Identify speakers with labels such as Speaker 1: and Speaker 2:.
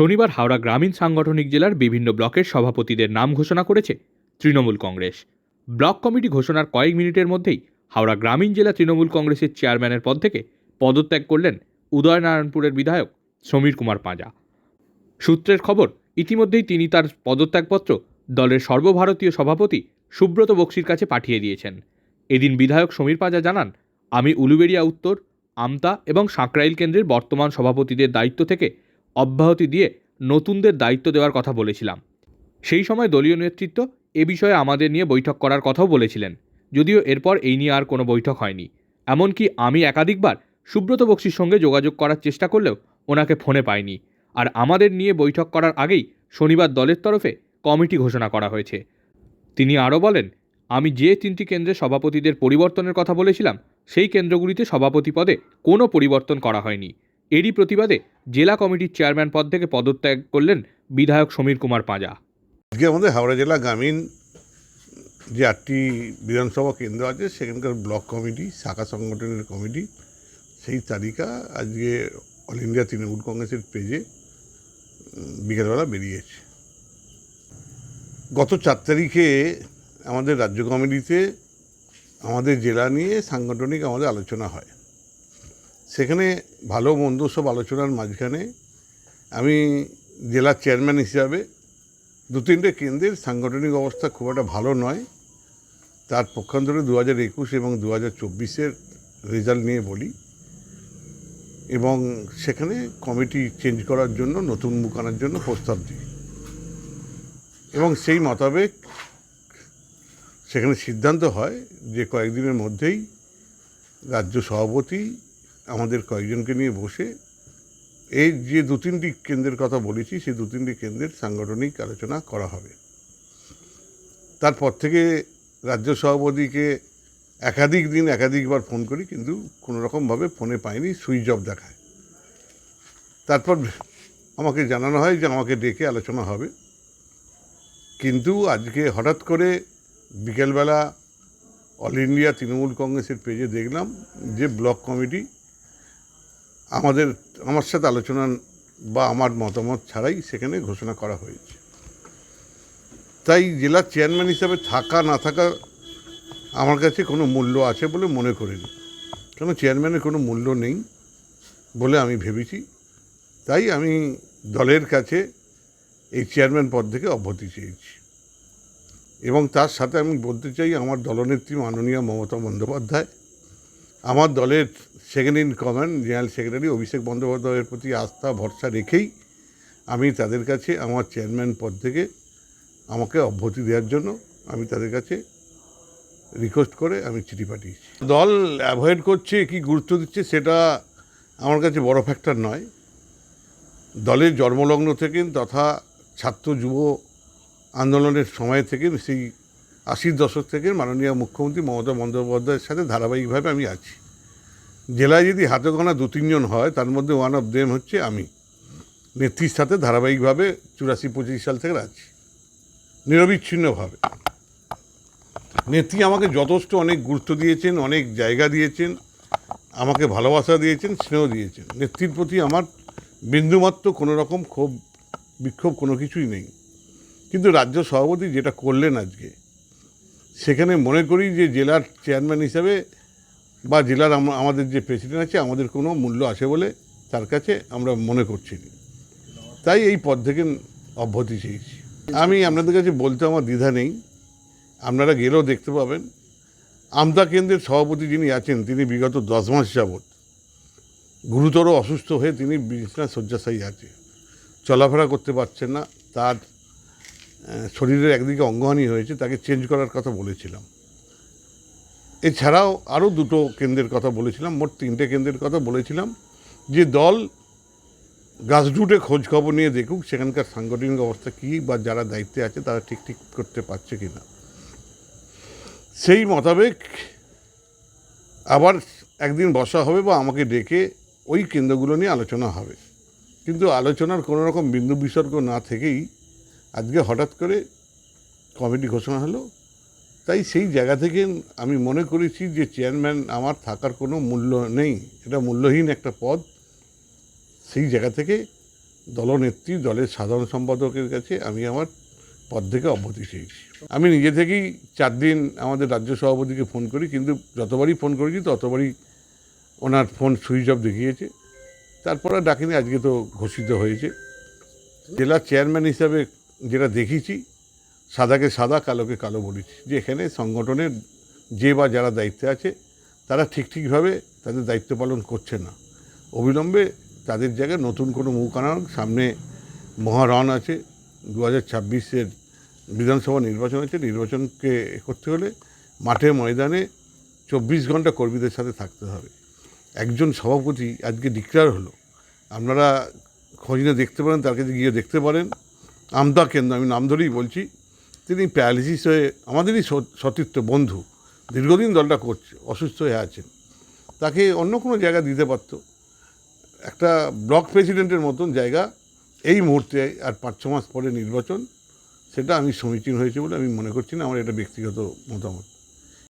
Speaker 1: শনিবার হাওড়া গ্রামীণ সাংগঠনিক জেলার বিভিন্ন ব্লকের সভাপতিদের নাম ঘোষণা করেছে তৃণমূল কংগ্রেস। ব্লক কমিটি ঘোষণার কয়েক মিনিটের মধ্যেই হাওড়া গ্রামীণ জেলা তৃণমূল কংগ্রেসের চেয়ারম্যানের পদ থেকে পদত্যাগ করলেন উদয়নারায়ণপুরের বিধায়ক সমীর কুমার পাঁজা। সূত্রের খবর, ইতিমধ্যেই তিনি তার পদত্যাগপত্র দলের সর্বভারতীয় সভাপতি সুব্রত বক্সির কাছে পাঠিয়ে দিয়েছেন। এদিন বিধায়ক সমীর পাঁজা জানান, আমি উলুবেড়িয়া উত্তর, আমতা এবং সাঁকরাইল কেন্দ্রের বর্তমান সভাপতিদের দায়িত্ব থেকে অব্যাহতি দিয়ে নতুনদের দায়িত্ব দেওয়ার কথা বলেছিলাম। সেই সময় দলীয় নেতৃত্ব এ বিষয়ে আমাদের নিয়ে বৈঠক করার কথাও বলেছিলেন। যদিও এরপর এই নিয়ে আর কোনো বৈঠক হয়নি। এমনকি আমি একাধিকবার সুব্রত বক্সির সঙ্গে যোগাযোগ করার চেষ্টা করলেও ওনাকে ফোনে পাইনি। আর আমাদের নিয়ে বৈঠক করার আগেই শনিবার দলের তরফে কমিটি ঘোষণা করা হয়েছে। তিনি আরও বলেন, আমি যে তিনটি কেন্দ্রে সভাপতিদের পরিবর্তনের কথা বলেছিলাম, সেই কেন্দ্রগুলিতে সভাপতি পদে কোনো পরিবর্তন করা হয়নি। এরই প্রতিবাদে জেলা কমিটির চেয়ারম্যান পদ থেকে পদত্যাগ করলেন বিধায়ক সমীর কুমার পাঁজা।
Speaker 2: আজকে আমাদের হাওড়া জেলা গ্রামীণ যে আটটি বিধানসভা কেন্দ্র আছে, সেখানকার ব্লক কমিটি, শাখা সংগঠনের কমিটি, সেই তালিকা আজকে অল ইন্ডিয়া তৃণমূল কংগ্রেসের পেজে বিকেলবেলা বেরিয়েছে। গত চার তারিখে আমাদের রাজ্য কমিটিতে আমাদের জেলা নিয়ে সাংগঠনিক আমাদের আলোচনা হয়। সেখানে ভালো মন্দ সব আলোচনার মাঝখানে আমি জেলার চেয়ারম্যান হিসাবে দু তিনটে কেন্দ্রের সাংগঠনিক অবস্থা খুব একটা ভালো নয়। তার পক্ষান্তরে দু হাজার একুশ এবং দু হাজার চব্বিশের রেজাল্ট নিয়ে বলি। এবং সেখানে কমিটি চেঞ্জ করার জন্য, নতুন মুখ আনার জন্য প্রস্তাব দিই। এবং সেই মোতাবেক সেখানে সিদ্ধান্ত হয় যে কয়েকদিনের মধ্যেই রাজ্য সভাপতি আমাদের কয়েকজনকে নিয়ে বসে এই যে দু তিনটি কেন্দ্রের কথা বলেছি, সেই দু তিনটি কেন্দ্রের সাংগঠনিক আলোচনা করা হবে। তারপর থেকে রাজ্য সভাপতিকে একাধিক দিন একাধিকবার ফোন করি, কিন্তু কোনো রকমভাবে ফোনে পাইনি, সুইচ অফ দেখায়। তারপর আমাকে জানানো হয় যে আমাকে ডেকে আলোচনা হবে। কিন্তু আজকে হঠাৎ করে বিকেলবেলা অল ইন্ডিয়া তৃণমূল কংগ্রেসের পেজে দেখলাম যে ব্লক কমিটি আমাদের, আমার সাথে আলোচনা বা আমার মতামত ছাড়াই সেখানে ঘোষণা করা হয়েছে। তাই জেলার চেয়ারম্যান হিসাবে থাকা, না থাকা আমার কাছে কোনো মূল্য আছে বলে মনে করিনি। কারণ চেয়ারম্যানের কোনো মূল্য নেই বলে আমি ভেবেছি। তাই আমি দলের কাছে এই চেয়ারম্যান পদ থেকে অব্যাহতি চেয়েছি। এবং তার সাথে আমি বলতে চাই, আমার দলনেত্রী মাননীয় মমতা বন্দ্যোপাধ্যায় আমার দলের second in command general secretary Abhishek বন্দ্যোপাধ্যায়ের প্রতি আস্থা, ভরসা রেখেই আমি তাদের কাছে আমার চেয়ারম্যান পদ থেকে আমাকে অব্যাহতি দেওয়ার জন্য আমি তাদের কাছে রিকোয়েস্ট করে আমি চিঠি পাঠিয়েছি। দল অ্যাভয়েড করছে, কি গুরুত্ব দিচ্ছে সেটা আমার কাছে বড় ফ্যাক্টর নয়। দলের জন্মলগ্ন থেকে তথা ছাত্র যুব আন্দোলনের সময় থেকে সেই আশির দশক থেকে মাননীয় মুখ্যমন্ত্রী মমতা বন্দ্যোপাধ্যায়ের সাথে ধারাবাহিকভাবে আমি আছি। জেলায় যদি হাতে গোনা দু তিনজন হয়, তার মধ্যে ওয়ান অফ দেম হচ্ছে আমি। নেত্রীর সাথে ধারাবাহিকভাবে চুরাশি, পঁচিশ সাল থেকে আছি। নিরবিচ্ছিন্নভাবে। নেত্রী আমাকে যথেষ্ট অনেক গুরুত্ব দিয়েছেন, অনেক জায়গা দিয়েছেন, আমাকে ভালোবাসা দিয়েছেন, স্নেহ দিয়েছেন। নেত্রীর প্রতি আমার বিন্দুমাত্র কোনো রকম ক্ষোভ, বিক্ষোভ কোনো কিছুই নেই। কিন্তু রাজ্য সভাপতি যেটা করলেন আজকে সেখানে মনে করি যে জেলার চেয়ারম্যান হিসাবে বা জেলার আমাদের যে প্রেসিডেন্ট আছে, আমাদের কোনো মূল্য আছে বলে তার কাছে আমরা মনে করছি। তাই এই পদ থেকে অব্যাহতি চেয়েছি। আমি আপনাদের কাছে বলতে আমার দ্বিধা নেই। আপনারা গেলেও দেখতে পাবেন। আমতা কেন্দ্রের সভাপতি যিনি আছেন, তিনি বিগত দশ মাস যাবৎ গুরুতর অসুস্থ হয়ে তিনি বিছনা শয্যাশায়ী আছে। চলাফেরা করতে পারছেন না। তার শরীরের একদিকে অঙ্গহানি হয়েছে, তাকে চেঞ্জ করার কথা বলেছিলাম। এছাড়াও আরও দুটো কেন্দ্রের কথা বলেছিলাম, মোট তিনটে কেন্দ্রের কথা বলেছিলাম, যে দল গ্রাসরুটে খোঁজ খবর নিয়ে দেখুক সেখানকার সাংগঠনিক অবস্থা কী বা যারা দায়িত্বে আছে তারা ঠিক ঠিক করতে পারছে কি না সেই মোতাবেক আবার একদিন বসা হবে বা আমাকে ডেকে ওই কেন্দ্রগুলো নিয়ে আলোচনা হবে। কিন্তু আলোচনার কোনো রকম বিন্দু বিসর্গ না থেকেই আজকে হঠাৎ করে কমিটি ঘোষণা হলো। তাই সেই জায়গা থেকে আমি মনে করেছি যে চেয়ারম্যান আমার থাকার কোনো মূল্য নেই। এটা মূল্যহীন একটা পদ। সেই জায়গা থেকে দলনেত্রী, দলের সাধারণ সম্পাদকের কাছে আমি আমার পদ থেকে অব্যাহতি চেয়েছি। আমি নিজে থেকেই চার দিন আমাদের রাজ্য সভাপতিকে ফোন করি, কিন্তু যতবারই ফোন করেছি ততবারই ওনার ফোন সুইচ অফ দেখিয়েছে। তারপর ডাকিনি, আজকে তো ঘোষিত হয়েছে। জেলা চেয়ারম্যান হিসাবে যেটা দেখেছি, সাদাকে সাদা, কালোকে কালো বলেছি, যে এখানে সংগঠনের যে বা যারা দায়িত্বে আছে, তারা ঠিক ঠিকভাবে তাদের দায়িত্ব পালন করছে না। অবিলম্বে তাদের জায়গায় নতুন কোনো মুখ আনার সামনে মহারণ আছে দু হাজার ছাব্বিশের বিধানসভা নির্বাচন আছে নির্বাচনকে করতে হলে মাঠে ময়দানে চব্বিশ ঘণ্টা কর্মীদের সাথে থাকতে হবে। একজন সভাপতি আজকে ডিক্লেয়ার হলো। আপনারা খোঁজ দেখতে পারেন, তার কাছে গিয়ে দেখতে পারেন। আমদা কেন্দ্র, আমি নাম ধরেই বলছি, তিনি প্যারালিসিস হয়ে আমাদেরই সত- সতীর্থ বন্ধু, দীর্ঘদিন দলটা করছে, অসুস্থ হয়ে আছেন। তাকে অন্য কোনো জায়গা দিতে পারতো। একটা ব্লক প্রেসিডেন্টের মতন জায়গা, এই মুহূর্তে আর পাঁচ, ছ মাস পরে নির্বাচন, সেটা আমি সমীচীন হয়েছে বলে আমি মনে করছি না, আমার এটা ব্যক্তিগত মতামত।